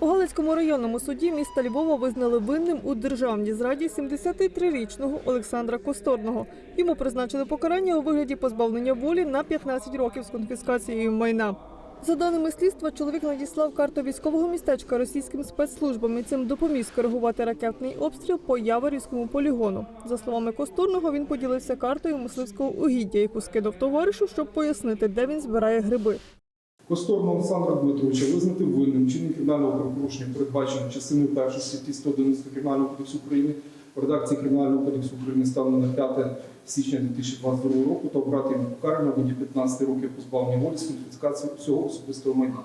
У Галицькому районному суді міста Львова визнали винним у державній зраді 73-річного Олександра Косторного. Йому призначили покарання у вигляді позбавлення волі на 15 років з конфіскацією майна. За даними слідства, чоловік надіслав карту військового містечка російським спецслужбам і цим допоміг скоригувати ракетний обстріл по Яворівському полігону. За словами Косторного, він поділився картою мисливського угіддя, яку скидав товаришу, щоб пояснити, де він збирає гриби. Косторного Олександра Дмитровича визнати винним вчинення кримінального правопорушення, передбачено частиною 1 статті 111 Кримінального кодексу України в редакції Кримінального кодексу України станом на 5 січня 2022 року та обрати йому покарання в виді 15 років позбавлення волі з конфіскацією всього особистого майна.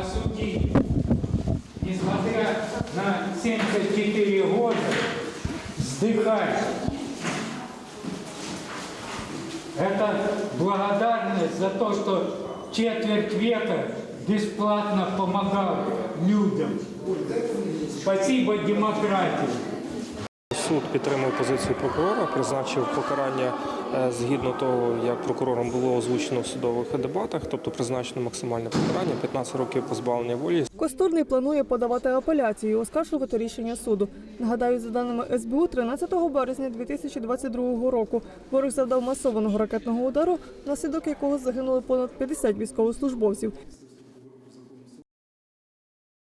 осудить, несмотря на 74 года, вздыхать. Это благодарность за то, что четверть века бесплатно помогал людям. Спасибо демократии. Суд підтримав позицію прокурора, призначив покарання згідно того, як прокурором було озвучено в судових дебатах, тобто призначено максимальне покарання 15 років позбавлення волі Костурний планує подавати апеляцію оскаржувати рішення суду. Нагадаю, за даними СБУ, 13 березня 2022 року ворог завдав масованого ракетного удару, внаслідок якого загинули понад 50 військовослужбовців.